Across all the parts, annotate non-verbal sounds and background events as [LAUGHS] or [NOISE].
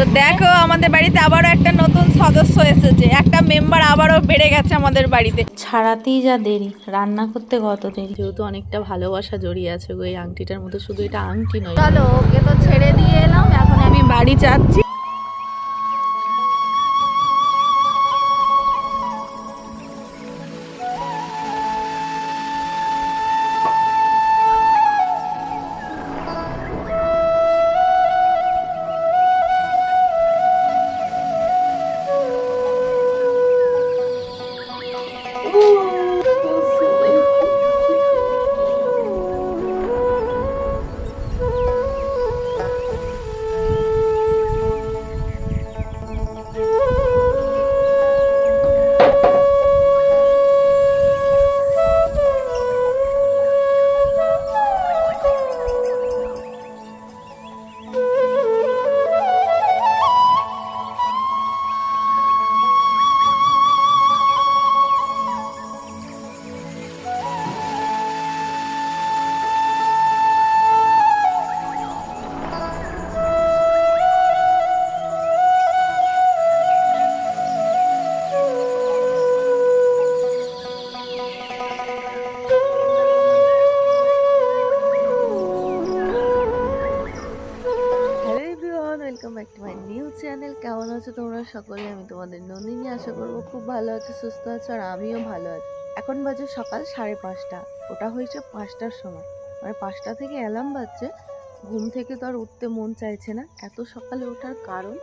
তো দেখো আমাদের বাড়িতে আবারও একটা নতুন সদস্য এসেছে। একটা মেম্বার আবারও বেড়ে গেছে আমাদের বাড়িতে। ছাড়াতেই যা দেরি রান্না করতে কত দেরি। যেহেতু অনেকটা ভালোবাসা জড়িয়ে আছে ওই আংটিটার মধ্যে শুধু এটা আংটি নয়। চলো ওকে তো ছেড়ে দিয়ে এলাম এখন আমি বাড়ি যাচ্ছি। আছো তোমরা সকলে, আমি তোমাদের নন্দিনী। আশা করব খুব ভালো আছো, সুস্থ আছো, আর আমিও ভালো আছি। এখন বাজে সকাল সাড়ে পাঁচটা। ওটা হয়েছে পাঁচটার সময়। মানে পাঁচটা থেকে অ্যালার্ম বাজছে। ঘুম থেকে তো আর উঠতে মন চাইছে না। এত সকালে ওঠার কারণ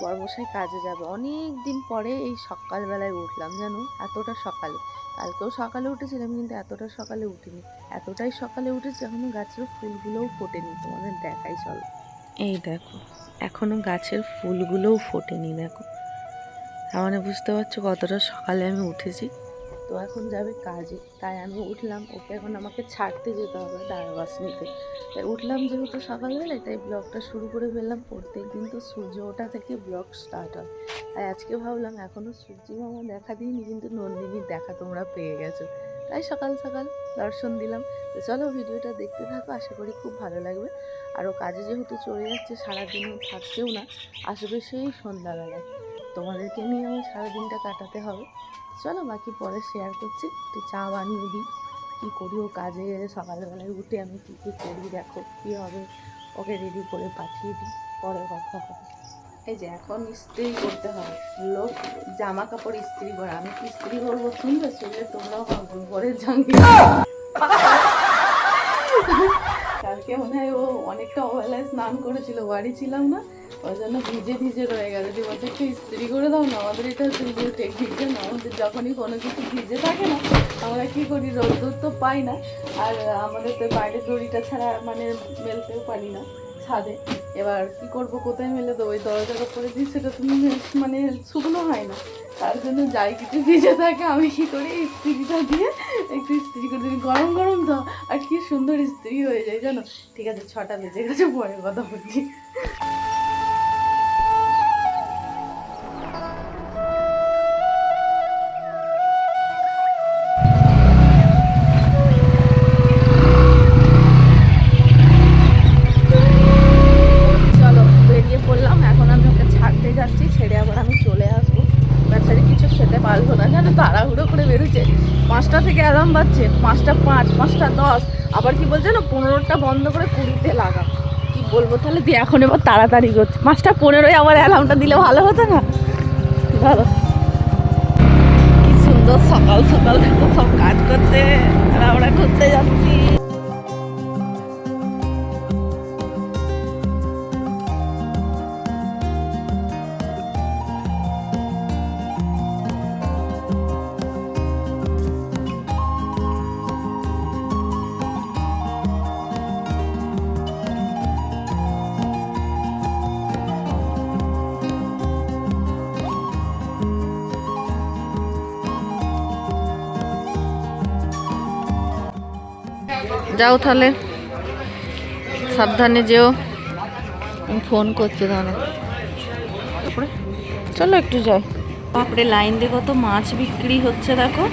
বর্মশাই কাজে যাবে। অনেক দিন পরে এই সকালবেলায় উঠলাম, জানো? এতটা সকালে। কালকেও সকালে উঠেছিলাম, কিন্তু এতটা সকালে উঠিনি। এতটাই সকালে উঠেছি, এখনও গাছের ফুলগুলোও ফোটেনি। তোমাদের দেখাই, চলো। এই দেখো, এখনও গাছের ফুলগুলোও ফোটেনি, দেখো। তার মানে বুঝতে পারছ কতটা সকালে আমি উঠেছি। তো এখন যাবে কাজে, তাই আমি উঠলাম, ওকে এখন আমাকে ছাড়তে যেতে হবে দাঁড়াবাস নিতে। তাই উঠলাম যেহেতু সকালবেলায়, তাই ব্লগটা শুরু করে ফেললাম প্রত্যেক দিন তো সূর্য ওঠা থেকে ব্লগ স্টার্ট হয়। তাই আজকে ভাবলাম এখনও সূর্য মামা দেখা দিইনি, কিন্তু নন্দিনীর দেখা তোমরা পেয়ে গেছো। তাই সকাল সকাল দর্শন দিলাম। তো চলো ভিডিওটা দেখতে থাকো, আশা করি খুব ভালো লাগবে। আরও কাজে যেহেতু চলে যাচ্ছে সারাদিনও থাকছেও না, আসবে সেই সন্ধ্যাবেলায়। তোমাদেরকে নিয়ে আমার সারাদিনটা কাটাতে হবে। চলো বাকি পরে শেয়ার করছি, একটু চা বানিয়ে দিই। কী করি ও কাজে সকালবেলায় উঠে আমি কী কী করি? দেখো, কী হবে? ওকে রেডি করে পাঠিয়ে দিই, পরে কথা হবে। এই যে এখন ইস্ত্রি করতে হবে লোক জামা কাপড় ইস্ত্রি করে। আমি কি ইস্ত্রি করব? শুনবে শুনলে তোমরাও ভাববে পরে জাঙ্গি। কালকে মনে হয় ও অনেকটা অবেলায় স্নান করেছিল, বাড়ি ছিলাম না, ওই জন্য ভিজে ভিজে রয়ে গেছে যে বলছে, একটু ইস্ত্রি করে দাও না, আমাদের এটা যে টেকনিক না, আমাদের যখনই কোনো কিছু ভিজে থাকে না, আমরা কী করি? রোদ্দুর তো পাই না। আর আমাদের তো বাইরের দড়িটা ছাড়া মানে মেলতেও পারি না ছাদে। এবার কি করব, কোথায় মেলে দেবো? ওই দরজার উপরে দিই সেটা তুমি মানে শুকনো হয় না। তার জন্য যাই কিছু ভিজে থাকে, আমি কি করি ইস্ত্রিটা দিয়ে একটু ইস্ত্রি করে দিই। গরম গরম দাও আর কি সুন্দর ইস্ত্রি হয়ে যায়, জানো? ঠিক আছে, ছটা বেজে গেছে, পরে কথা বলছি। তাহলে দিয়ে এখন এবার তাড়াতাড়ি করছে পাঁচটা পনেরোই, আমার অ্যালার্মটা দিলে ভালো হতো না? ভালো। কি সুন্দর সকাল সকাল সব কাজ করতে। আর আমরা ঘুরতে যাচ্ছি। যাও তাহলে। সাবধানে যেও। আমি ফোন করছি তাহলে। তারপরে? চলো একটু যাই। বাপরে লাইন দিয়ে কত মাছ বিক্রি হচ্ছে দেখো।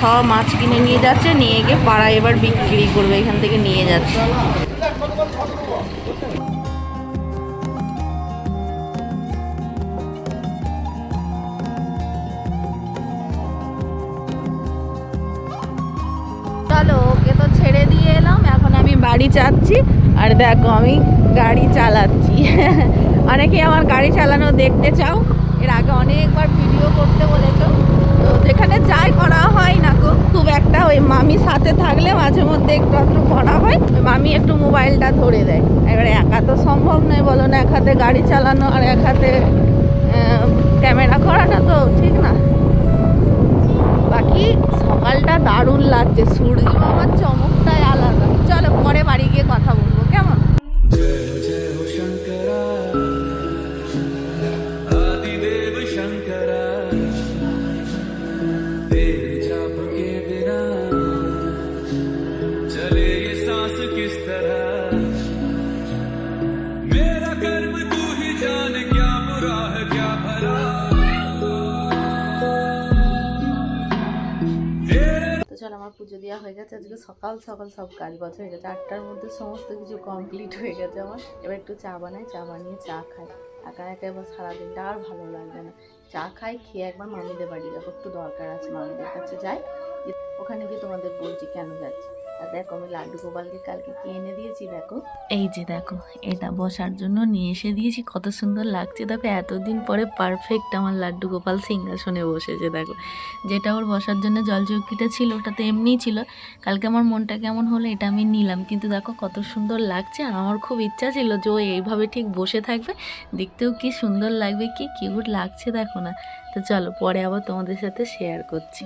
সব মাছ কিনে নিয়ে যাচ্ছে নিয়ে গিয়ে পাড়ায় এবার বিক্রি করবে এখান থেকে নিয়ে যাচ্ছে। গাড়ি চাচ্ছি আর দেখো আমি গাড়ি চালাচ্ছি। [LAUGHS] অনেকে আমার গাড়ি চালানো দেখতে চাও? এর আগে অনেকবার ভিডিও করতে বলেছ। তো যেখানে যাই করা হয় না খুব একটা ওই মামি সাথে থাকলে মাঝে মধ্যে একটু একটু করা হয়। মামি একটু মোবাইলটা ধরে দেয়। এবারে একা তো সম্ভব নয় বলো না, এক হাতে গাড়ি চালানো আর এক হাতে ক্যামেরা করাটা তো, ঠিক না? বাকি সকালটা দারুণ লাগছে। সূর্য আমার চমকটাই আলাদা। চলো পরে বাড়ি গিয়ে কথা বলব কেমন? চলো, আমার পুজো দেওয়া হয়ে গেছে। আজকে সকাল সকাল সব কাজ বাজ হয়ে গেছে। আটটার মধ্যে সমস্ত কিছু কমপ্লিট হয়ে গেছে আমার। এবার একটু চা বানাই, চা বানিয়ে চা খাই। একা একা এবার সারাদিনটা আর ভালো লাগবে না। চা খাই, খেয়ে একবার মামিদের বাড়ি যাব। একটু দরকার আছে মামিদের কাছে যাই। ওখানে গিয়ে তোমাদের বলছি কেন যাচ্ছি। আর দেখো আমি লাড্ডু গোপালকে কালকে কি এনে দিয়েছি, দেখো। এই যে দেখো, এটা বসার জন্য নিয়ে এসে দিয়েছি, কত সুন্দর লাগছে। দেখো, এতদিন পরে পারফেক্ট আমার লাড্ডু গোপাল সিংহাসনে বসেছে, দেখো। যেটা ওর বসার জন্য জল চৌকিটা ছিল, ওটা তো এমনিই ছিল। কালকে আমার মনটা কেমন হলো, এটা আমি নিলাম। কিন্তু দেখো, কত সুন্দর লাগছে, আর আমার খুব ইচ্ছা ছিল যে ও এইভাবে ঠিক বসে থাকবে। দেখতেও কি সুন্দর লাগবে, কি কিউট লাগছে, দেখো না। তো চলো, পরে আবার তোমাদের সাথে শেয়ার করছি।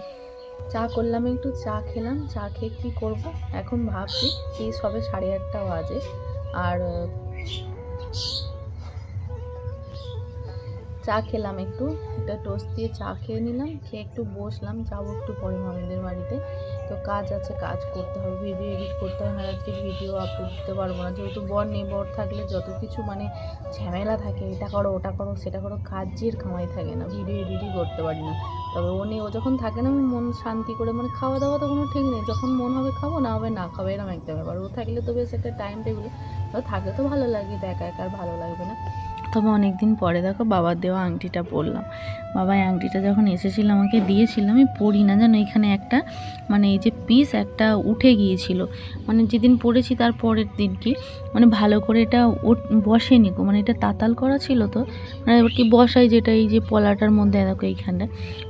চা করলাম, একটু চা খেলাম, চা খেয়ে কী করব? এখন ভাবছি এই সবে সাড়ে আটটা বাজে। আর চা খেলাম একটু। একটা টোস্ট দিয়ে চা খেয়ে নিলাম, খেয়ে একটু বসলাম, যাব একটু পরে মামিদের বাড়িতে। তো কাজ আছে, কাজ করতে হবে ভিডিও এডিট করতে হবে না আজকে ভিডিও আপলোড দিতে পারব না। যেহেতু বর নেই, বর থাকলে যত কিছু মানে ঝামেলা থাকে, এটা করো, ওটা করো, সেটা করো, কাজের কামাই থাকে না ভিডিও এডিটই করতে পারি না। তবে ও নেই, ও যখন থাকে না আমি মন শান্তি করে মানে খাওয়া দাওয়া তো কোনো ঠিক নেই, যখন মন হবে খাব, না হবে না খাব এরকম একটা ব্যাপার। ও থাকলে তো বেশ একটা টাইম টেবিল থাকলে তো ভালো লাগে একা একা আর ভালো লাগবে না। তবে অনেক দিন পরে দেখো বাবার দেওয়া আংটিটা পরলাম। বাবা এই আংটিটা যখন এসেছিল আমাকে দিয়েছিল, আমি পরি না জানো, এখানে একটা মানে এই যে পিস একটা উঠে গিয়েছিল। মানে যেদিন পড়েছি তার পরের দিন কি মানে ভালো করে এটা বসেনি গো। মানে এটা তাতাল করা ছিল তো মানে এবার কি বসাই যেটা এই যে পলাটার মধ্যে দেখো এইখানটা।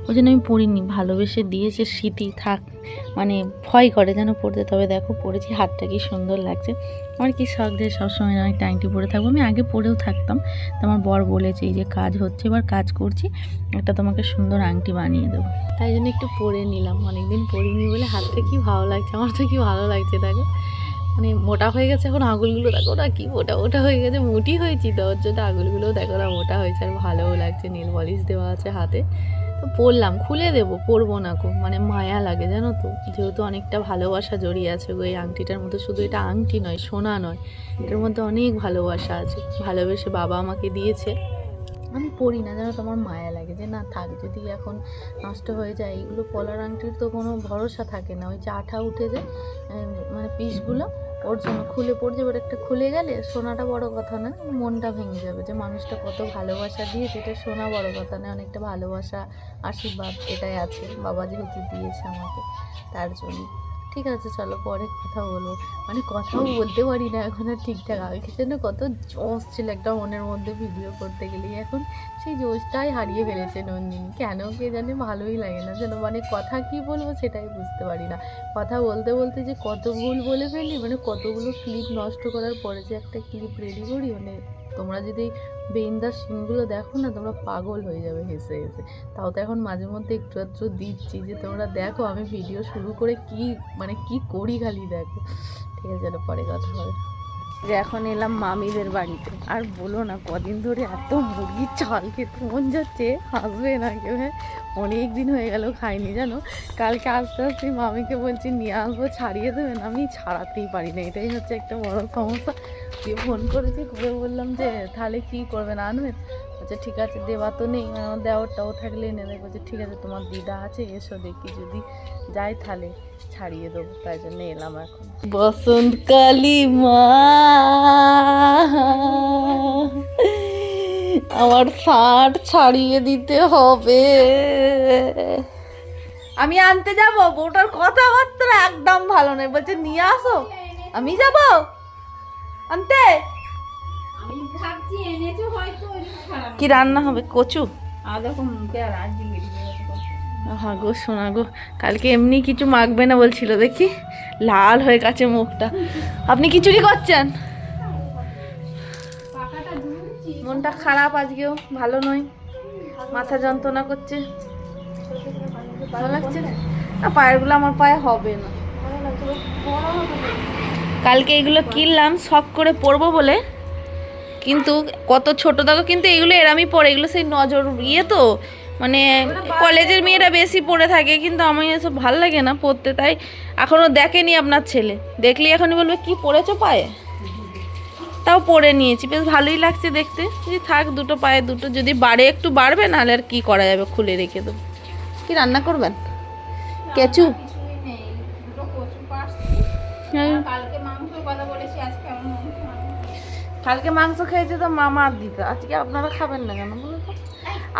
ওই জন্য আমি পড়িনি ভালোবেসে দিয়েছে স্মৃতি, থাক মানে ভয় করে যেন পড়তে তবে দেখো পড়েছি হাতটা কি সুন্দর লাগছে। আমার কি শখ যে সবসময় আমি টাইমটি পরে থাকব? আমি আগে পরেও থাকতাম। তো আমার বর বলেছে, এই যে কাজ হচ্ছে, এবার কাজ করছি, একটা তোমাকে সুন্দর আংটি বানিয়ে দেবো। তাই জন্য একটু পরে নিলাম। অনেকদিন পরিনি বলে হাতটা কি ভালো লাগছে, আমার তো কি ভালো লাগছে দেখো। মানে মোটা হয়ে গেছে এখন আঙুলগুলো, দেখো না কি মোটা মোটা হয়ে গেছে মুটি হয়েছি তো, ওর জন্য আঙুলগুলোও দেখো না মোটা হয়েছে আর ভালোও লাগছে, নীল পলিশ দেওয়া আছে হাতে। তো পরলাম খুলে দেবো, পরবো না গো। মানে মায়া লাগে, জানো তো? যেহেতু অনেকটা ভালোবাসা জড়িয়ে আছে গো, এই আংটিটার মধ্যে শুধু এটা আংটি নয়, সোনা নয়, এটার মধ্যে অনেক ভালোবাসা আছে। ভালোবেসে বাবা আমাকে দিয়েছে। আমি পড়ি না যেন তোমার মায়া লাগে যে না থাক, যদি এখন নষ্ট হয়ে যায়, এইগুলো পলার আংটির তো কোনো ভরসা থাকে না। ওই আঠা উঠে যায় মানে পিসগুলো ওর জন্য খুলে পড়ছে ওর একটা খুলে গেলে সোনাটা বড় কথা না, মনটা ভেঙে যাবে যে মানুষটা কত ভালোবাসা দিয়েছে, এটা সোনা বড় কথা না অনেকটা ভালোবাসা, আশীর্বাদ এটাই আছে, বাবা যেহেতু দিয়েছে আমাকে, তার জন্য। ঠিক আছে, চলো পরে কথা বলব। মানে কথাও বলতে পারি না এখন আর ঠিকঠাক। আগে জন্য কত জোশ ছিল একটা মনের মধ্যে ভিডিও করতে গেলে এখন সেই জোশটাই হারিয়ে ফেলেছে নন্দিনী। কেন কে জানে ভালোই লাগে না যেন। মানে কথা কি বলব সেটাই বুঝতে পারি না। কথা বলতে বলতে যে কত ভুল বলে ফেলি মানে কতগুলো ক্লিপ নষ্ট করার পরে যে একটা ক্লিপ রেডি করি মানে তোমরা যদি বেইন্দার সিনগুলো দেখো না, তোমরা পাগল হয়ে যাবে হেসে হেসে। তাও তো এখন মাঝে মধ্যে একটু একটু দিচ্ছি যে, তোমরা দেখো আমি ভিডিও শুরু করে কি মানে কি করি খালি দেখো। ঠিক আছে পরে কথা হবে। যে এখন এলাম মামিদের বাড়িতে। আর বলো না, কদিন ধরে এত মুরগির চাল খেতে মন যাচ্ছে, হাসবে না কেউ হ্যাঁ? অনেক দিন হয়ে গেল খাইনি, জানো? কালকে আস্তে আস্তে মামিকে বলছি, নিয়ে আসব, ছাড়িয়ে দেবেন আমি ছাড়াতেই পারি না, এটাই হচ্ছে একটা বড় সমস্যা। দিয়ে ফোন করেছি, করে বললাম যে, তাহলে কী করবেন আনবেন বলছে ঠিক আছে দেওয়া তো নেই। মানে আমার দেওয়ারটাও থাকলে এনে দেবে বলছে ঠিক আছে তোমার দিদা আছে এসো দেখি যদি যাই তাহলে ছাড়িয়ে দেবো তাই জন্য এলাম এখন। বসন্তকালী মা আমার শার্ট ছাড়িয়ে দিতে হবে। আমি আনতে যাব বউটার কথাবার্তা একদম ভালো নয়। বলছে নিয়ে আসো আমি যাব? আনতে? আমি ভাবছি এনেছো হয়তো ওই জন্য খারাপ কি রান্না হবে? কচু? আর দেখো মুখে আর আজ হ্যাঁ গো শোনা গো কালকে এমনি কিছু মাখবে না বলছিল দেখি লাল হয়ে গেছে মুখটা। আপনি খিচুড়ি করছেন? মনটা খারাপ আজকেও ভালো নয়। মাথা যন্ত্রণা করছে। ভালো লাগছে? না পায়েরগুলো আমার পায়ে হবে না। কালকে এগুলো কিনলাম শখ করে পরবো বলে। কিন্তু কত ছোট দেখো কিন্তু এগুলো এরামই পরে এগুলো সেই নজর ইয়ে তো মানে কলেজের মেয়েরা বেশি পড়ে থাকে কিন্তু আমি এসব ভালো লাগে না পড়তে তাই এখনও দেখেনি আপনার ছেলে। দেখলেই এখনই বলবে কি পড়েছো পায়ে? তাও পরে নিয়েছি বেশ ভালোই লাগছে দেখতে। যদি থাক দুটো পায়ে দুটো যদি বাড়ে একটু বাড়বে নাহলে আর কী করা যাবে খুলে রেখে দেবো। কি রান্না করবেন? কেচু? পাচ্ছি হ্যাঁ। কালকে মাংসের কথা বলেছি আজকে আমার। কালকে মাংস খেয়েছে তো মামা আর দিতে আজকে আপনারা খাবেন না কেন বলুন তো?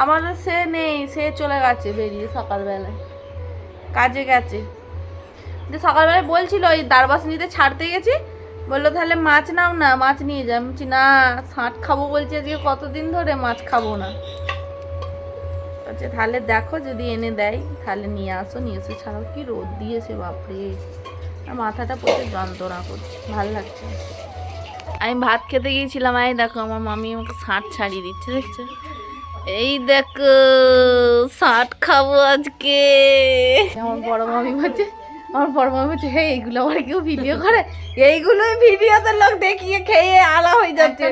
আমার সে নেই, সে চলে গেছে বেরিয়ে সকালবেলায়। কাজে গেছে। যে সকালবেলায় বলছিল, ওই দারবাস নিতে ছাড়তে গেছি। বলল, তাহলে মাছ নাও না, মাছ নিয়ে যাই বলছি, না, শাঁট খাব বলছি আজকে কতদিন ধরে, মাছ খাব না। বলছে, তাহলে দেখো যদি এনে দেয়, তাহলে নিয়ে আসো, নিয়ে এসে। ছাড়াও কি রোদ দিয়েছে, বাপরে! মাথাটা প্রচুর যন্ত্রণা করছে, ভালো লাগছে। আমি ভাত খেতে গিয়েছিলাম এই দেখো আমার মামি আমাকে শাঁট ছাড়িয়ে দিচ্ছে দেখছ? এই দেখো শাঁট খাব আজকে। আমার বড় মামি বলছে আমার বড় মামি বলছে হে এইগুলো আবার কেউ ভিডিও করে? এইগুলোই ভিডিওতে লোক দেখিয়ে খেয়ে আলা হয়ে যাচ্ছে।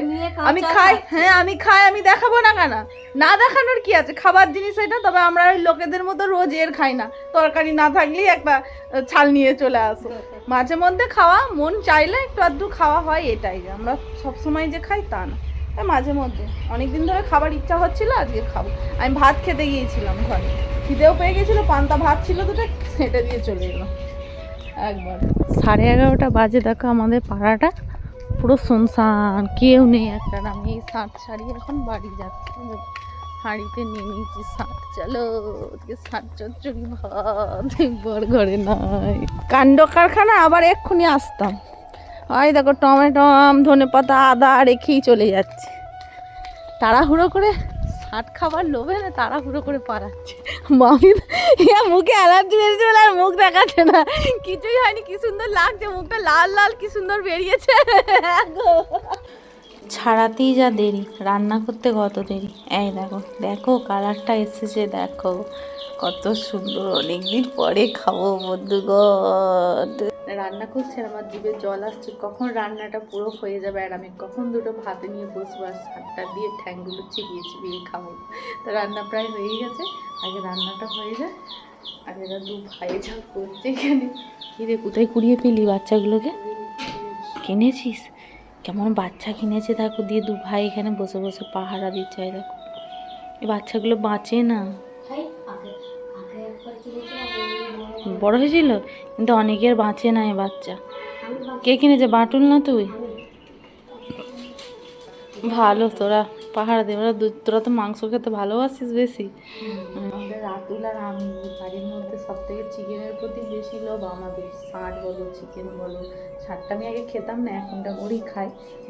আমি খাই হ্যাঁ আমি খাই আমি দেখাবো না কেন? না দেখানোর কি আছে? খাবার জিনিস এটা তবে আমরা ওই লোকেদের মতো রোজ এর খাই না। তরকারি না থাকলেই একটা ছাল নিয়ে চলে আসো। মাঝে মধ্যে খাওয়া, মন চাইলে একটু আধটু খাওয়া হয় এটাই। আমরা সব সময় যে খাই তা না। এই মাঝে মধ্যে। অনেক দিন ধরে খাবার ইচ্ছা হচ্ছিল, আজকে খাব। আমি ভাত খেতে গিয়েছিলাম ঘরে। খিদেও পেয়ে গেছিল, পান্তা ভাত ছিল দুটো, সেটা দিয়ে চলে এলাম। একবার। সাড়ে এগারোটা বাজে দেখো আমাদের পাড়াটা। পুরো শুনশান, কেউ নেই একটা আমি শাঁট ছাড়িয়ে এখন বাড়ি যাচ্ছি। হাঁড়িতে নিয়ে নিয়েছি শাঁট চলো শাঁট চচ্চড়ি ভাত একবার ঘরে নাই। কাণ্ড কারখানা, আবার এক্ষুনি আসতাম। ওই দেখো টমেটো ধনে পাতা আদা রেখেই চলে যাচ্ছে। তাড়াহুড়ো করে শাঁট খাবার লোভে না, তাড়াহুড়ো করে পারাচ্ছে মামি ইয়া মুখে অ্যালার্জি বেরিয়েছে বলে আর মুখ দেখাচ্ছে না। কিছুই হয়নি, কি সুন্দর লাগছে, মুখটা লাল লাল, কি সুন্দর বেরিয়েছে। ছাড়াতেই যা দেরি রান্না করতে কত দেরি। এই দেখো দেখো কালারটা এসেছে দেখো। কত সুন্দর অনেকদিন পরে খাব বন্ধুগণ রান্না করছে আমার জিভে জল আসছে কখন রান্নাটা পুরো হয়ে যাবে আর আমি কখন দুটো ভাতে নিয়ে বসবো আর শাকটা দিয়ে ঠ্যাংগুলো চিবিয়ে চিবিয়ে খাব। তো রান্না প্রায় হয়েই গেছে আগে রান্নাটা হয়ে যায় আর এরা দু ভাই যা করছে এখানে। কিরে কোথায় কুড়িয়ে পেলি বাচ্চাগুলোকে? কিনেছিস? কেমন বাচ্চা কিনেছে দেখো দিয়ে দু ভাই এখানে বসে বসে পাহারা দিচ্ছে দেখো। এই বাচ্চাগুলো বাঁচে না। বড় হয়েছিল? কিন্তু অনেকের বাঁচে না এই বাচ্চা। কে কিনেছে বাটুল না তুই? ভালো তোরা পাহাড় দিয়ে ওরা দু- তোরা তো মাংস খেতে ভালোবাসিস বেশি। রাতুল আর আমি বাড়ির মধ্যে সব থেকে চিকেনের প্রতি বেশি লোভ আমাদের। ষাট বলো চিকেন বলো ষাটটা আমি আগে খেতাম না, এখনটা করেই খাই,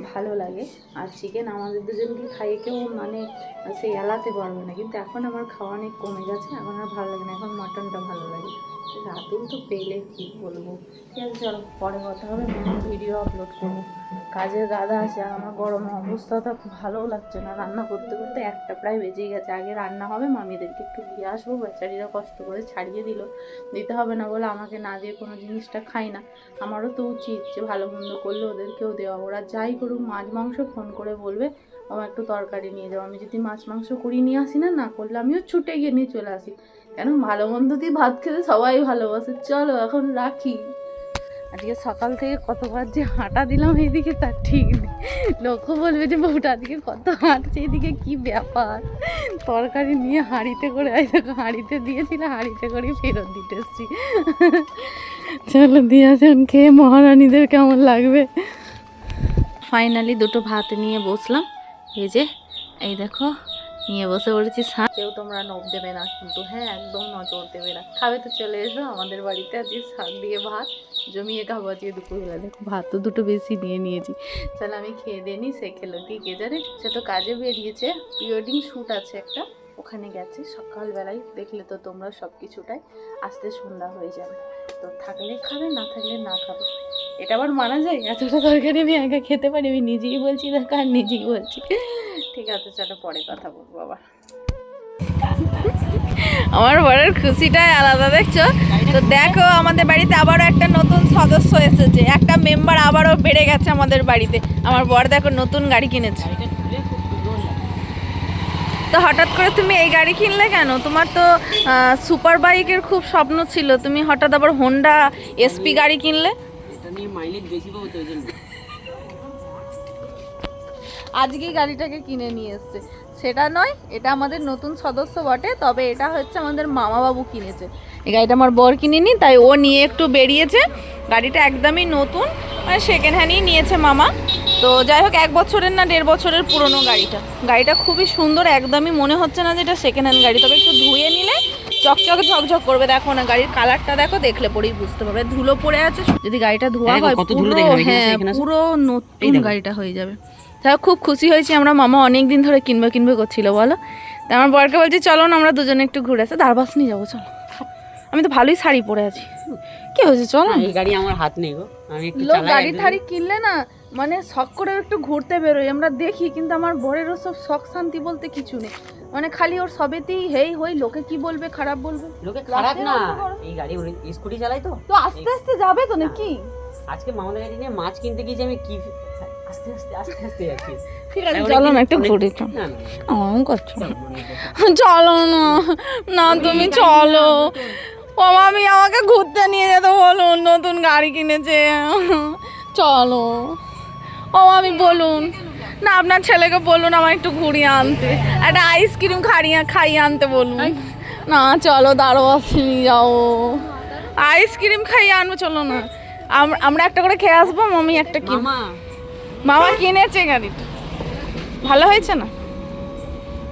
ভালো লাগে। আর চিকেন আমাদের দুজনকে খাইয়ে কেউ মানে সে এলাতে পারবে না। কিন্তু এখন আমার খাওয়া অনেক কমে গেছে, এখন আর ভালো লাগে না, এখন মাটনটা ভালো লাগে। রাতুল তো পেলে, কি বলব? ঠিক আছে, চলো, পরে কথা হবে ভিডিও আপলোড করব। কাজের গাদা আছে, আর আমার গরম অবস্থাটা ভালোও লাগছে না। রান্না করতে করতে একটা প্রায় বেজেই গেছে। আগে রান্না হবে, মামিদেরকে একটু দিয়ে আসব। বেচারিরা কষ্ট করে ছাড়িয়ে দিল। দিতে হবে না বলে আমাকে না দিয়ে কোনো জিনিসটা খাই না। আমারও তো উচিত যে ভালো মন্দ করলে ওদেরকেও দেওয়া ওরা যাই করুক, মাছ মাংস ফোন করে বলবে আমার একটু তরকারি নিয়ে যাও। আমি যদি মাছ মাংস করি নিয়ে আসি না না করলে আমিও ছুটে গিয়ে নিয়ে চলে আসি। কেন? ভালো মন্দ দিয়ে ভাত খেতে সবাই ভালোবাসে। চলো, এখন রাখি। আজকে সকাল থেকে কতবার যে হাঁটা দিলাম এইদিকে তার ঠিক নেই। লোকও বলবে যে, বউটা, আজকে কত হাঁটছে এইদিকে, কি ব্যাপার? তরকারি নিয়ে হাঁড়িতে করে, এই দেখো, হাঁড়িতে দিয়েছিল, হাঁড়িতে করে ফেরত দিতে এসছি। চলো দিয়ে আসেন খেয়ে মহারানীদের কেমন লাগবে? ফাইনালি দুটো ভাত নিয়ে বসলাম। এই যে, এই দেখো নিয়ে বসে পড়েছি কেউ তোমরা নখ দেবে না কিন্তু হ্যাঁ একদম নজর দেবে না। খাবে তো চলে এসো, আমাদের বাড়িতে আজকে শাক দিয়ে ভাত জমিয়ে খাব আজকে দুপুরবেলা। দেখো, ভাত তো দুটো বেশি নিয়ে নিয়েছি। চলো আমি খেয়ে দিইনি সে খেলো কি কে জানে? সে তো কাজে বেরিয়েছে প্রি ওয়েডিং শ্যুট আছে একটা, ওখানে গেছে। সকালবেলায় দেখলে তো তোমরা সব কিছুটাই আসতে সন্ধ্যা হয়ে যাবে। তো থাকলে খাবে, না থাকলে না খাবে। এটা আবার মানা যায়? এতটা তরকারি আমি একা খেতে পারি, আমি নিজেই বলছি দেখো আর নিজেই বলছি? ঠিক আছে, চলো পরে কথা বলব আবার। আমার বরের খুশিটাই আলাদা, দেখছ? তো দেখো, আমাদের বাড়িতে আবারও একটা নতুন সদস্য এসেছে। একটা মেম্বার আবারও বেড়ে গেছে আমাদের বাড়িতে। আমার বর দেখো নতুন গাড়ি কিনেছে। তো হঠাৎ করে তুমি এই গাড়ি কিনলে কেন? তোমার তো সুপার বাইকের খুব স্বপ্ন ছিল। তুমি হঠাৎ আবার হোন্ডা এসপি গাড়ি কিনলে? আজকেই গাড়িটাকে কিনে নিয়ে এসছে। সেটা নয়, এটা আমাদের নতুন সদস্য বটে, তবে এটা হচ্ছে আমাদের মামাবাবু কিনেছে। এই গাড়িটা আমার বর কিনেনি, তাই ও নিয়ে একটু বেরিয়েছে। গাড়িটা একদমই নতুন মানে সেকেন্ড হ্যান্ডই নিয়েছে মামা। তো যাই হোক, এক বছরের না দেড় বছরের পুরনো গাড়িটা। গাড়িটা খুবই সুন্দর, একদমই মনে হচ্ছে না যে এটা সেকেন্ড হ্যান্ড গাড়ি, তবে একটু ধুয়ে নিলে চকচক ঝকঝক করবে দেখো না গাড়ির কালারটা দেখো দেখলে পরেই বুঝতে পারবে। ধুলো পড়ে আছে যদি গাড়িটা ধোয়া হয় কত ধুলো পুরো হ্যাঁ পুরো নতুন গাড়িটা হয়ে যাবে। তাই খুব খুশি হয়েছি আমরা মামা অনেক দিন ধরে কিনবে কিনবে করছিল বলো। তা আমার বরকে বলছি চলো না আমরা দুজনে একটু ঘুরে আসি। দারবাস নিয়ে যাব চলো। আমি তো ভালোই শাড়ি পরে আছি। কি হয়েছে চলো। এই গাড়ি আমার হাত নেই গো। আমি একটু গাড়ি কিনলে না মানে শখ করে একটু ঘুরতে বেরোই আমরা দেখি কিন্তু আমার বরেরও সব শখ শান্তি বলতে কিছু নেই। মানে খালি ওর সবেতেই হেই হই লোকে কি বলবে খারাপ বলবে? লোকে খারাপ না। এই গাড়ি স্কুটি চালাই তো? তো আস্তে আস্তে যাবে তো নাকি? আজকে মামাদের গাড়ি নিয়ে মাছ কিনতে গিয়েছি আমি কি আস্তে আস্তে আস্তে আস্তে যাচ্ছি। ঠিক আছে চলো না একটু ঘুরে চলো করছ চলো না না তুমি চলো। ও মামি আমাকে ঘুরতে নিয়ে যেতে বলুন নতুন গাড়ি কিনেছে। চলো। ও আমি বলুন। না আপনার ছেলেকে বলুন আমার একটু ঘুরিয়ে আনতে। একটা আইসক্রিম খাইয়ে খাইয়ে আনতে বলুন। না চলো দাঁড়োয়াশি নিয়ে যাও। আইসক্রিম খাইয়ে আনব চলো না। আম- আমরা একটা করে খেয়ে আসব মামি একটা কি মামা। কিনেছে গাড়িটা। ভালো হয়েছে না?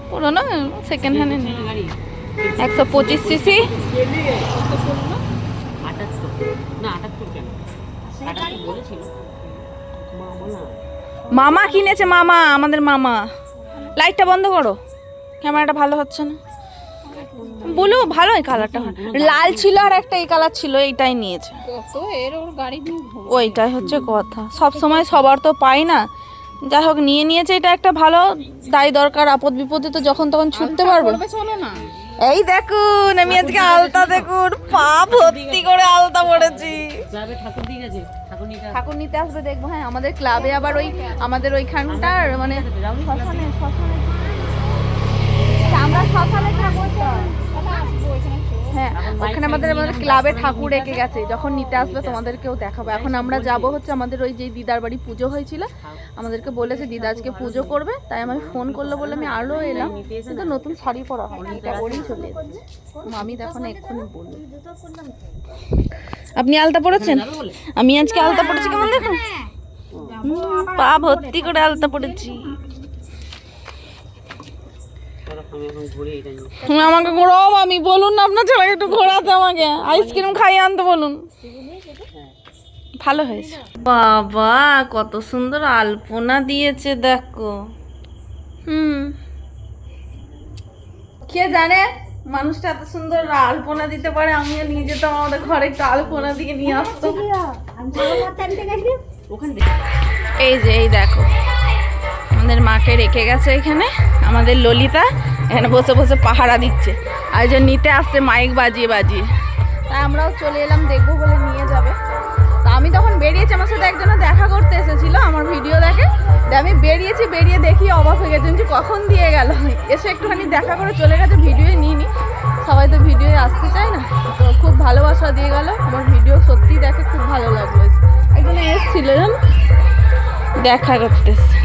পুরোনো? সেকেন্ড হ্যান্ডে নেই। গাড়ি একশো পঁচিশ সিসি আটাত্তর। না আটাত্তর কেন? আটাত্তর বলেছিল। মামা কিনেছে মামা আমাদের মামা। লাইটটা বন্ধ করো। ক্যামেরাটা ভালো হচ্ছে না। বলো ভালো এই কালারটা লাল ছিল আর একটা এই কালার ছিল এইটাই নিয়েছে। ওইটাই হচ্ছে কথা। সব সময় সবার তো পাই না। যাই হোক নিয়ে নিয়েছে এটা একটা ভালো। দায় দরকার আপদ বিপদে তো যখন তখন ছুটতে পারব। চলো না। এই দেখুন আমি আজকে আলতা দেখুন পা ভর্তি করে আলতা পড়েছি। ঠাকুর নিতে আসবে। ঠাকুর নিতে আসবে দেখব হ্যাঁ আমাদের ক্লাবে আবার ওই আমাদের ওইখানটার মানে শ্মশানে শ্মশানে। আমরা শ্মশানে থাকব। হ্যাঁ ওখানে আমাদের আমাদের ক্লাবে ঠাকুর রেখে গেছে। যখন নিতে আসবে তোমাদেরকেও দেখাবো। এখন আমরা যাব হচ্ছে আমাদের ওই যে দিদার বাড়ি পুজো হয়েছিল। আমাদেরকে বলেছে দিদা আজকে পুজো করবে তাই আমি ফোন করল বলে আমি আরও এলাম। কিন্তু নতুন শাড়ি পরা হয় এটা পরেই চলে এসেছে। আমি তখন এক্ষুনি বলব আপনি আলতা পড়েছেন আমি আজকে আলতা পড়েছি কেমন দেখুন পা ভর্তি করে আলতা পড়েছি চলো আমি এখন ঘুরে এটা নিয়ে তুমি আমাকে ঘোরাও আমি বলুন না আপনার ছেলেকে একটু ঘোরাতে আমাকে। আইসক্রিম খাইয়ে আনতে বলুন। ভালো হয়েছে। বাবা কত সুন্দর আলপনা দিয়েছে দেখো। হুম। কে জানে মানুষটা এত সুন্দর আলপনা দিতে পারে আমিও নিয়ে যেতাম আমাদের ঘরে একটু আলপনা দিয়ে নিয়ে থেকে এই যে এই দেখো। আমাদের মাকে রেখে গেছে এখানে আমাদের ললিতা। এখানে বসে বসে পাহারা দিচ্ছে। আর যে নিতে আসছে মাইক বাজিয়ে বাজিয়ে। তাই আমরাও চলে এলাম, দেখব বলে নিয়ে যাবে। তা আমি তখন বেরিয়েছি, আমার সাথে একজনে দেখা করতে এসেছিল আমার ভিডিও দেখে। আমি বেরিয়েছি, বেরিয়ে দেখি অবাক হয়ে গেছেন যে কখন দিয়ে গেল। এসে একটুখানি দেখা করে চলে গেছে ভিডিওই নিইনি। সবাই তো ভিডিওয়ে আসতে চায় না। তো খুব ভালোবাসা দিয়ে গেল, আমার ভিডিও সত্যি দেখে খুব ভালো লাগল। একজন এসেছিল দেখা করতেছে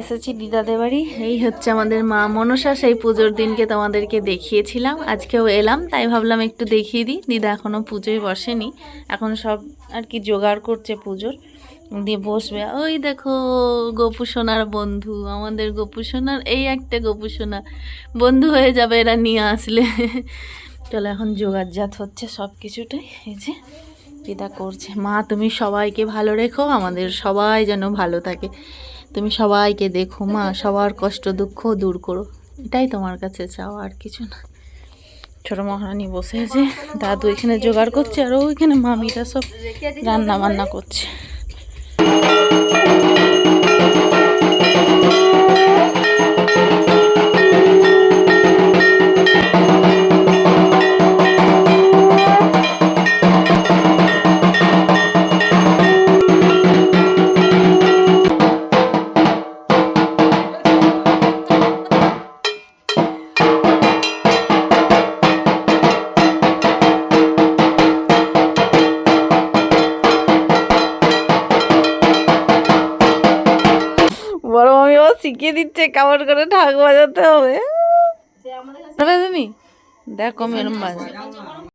এসেছি দিদাদের বাড়ি এই হচ্ছে আমাদের মা মনসা, সেই পুজোর দিনকে তোমাদেরকে দেখিয়েছিলাম। আজকেও এলাম, তাই ভাবলাম একটু দেখিয়ে দিই। দিদা এখনও পুজোয় বসেনি, এখন সব আর কি জোগাড় করছে পুজোর। দিয়ে বসবে, ওই দেখো গোপু সোনার বন্ধু, আমাদের গোপু সোনার, এই একটা গোপু সোনা, বন্ধু হয়ে যাবে, এরা নিয়ে আসলে। চলো এখন জোগাড়জাত হচ্ছে সব কিছুটাই এই যে দিদা করছে। মা, তুমি সবাইকে ভালো রেখো, আমাদের সবাই যেন ভালো থাকে। তুমি সবাইকে দেখো, মা, সবার কষ্ট, দুঃখ দূর করো। এটাই তোমার কাছে চাও, আর কিছু না। ছোট মহারানি বসে আছে, দাদু এখানে জোগাড় করছে, আর ওইখানে মামিরা সব রান্না বান্না করছে। ঢাক বাজাতে হবে তুমি দেখো মেরম বাজে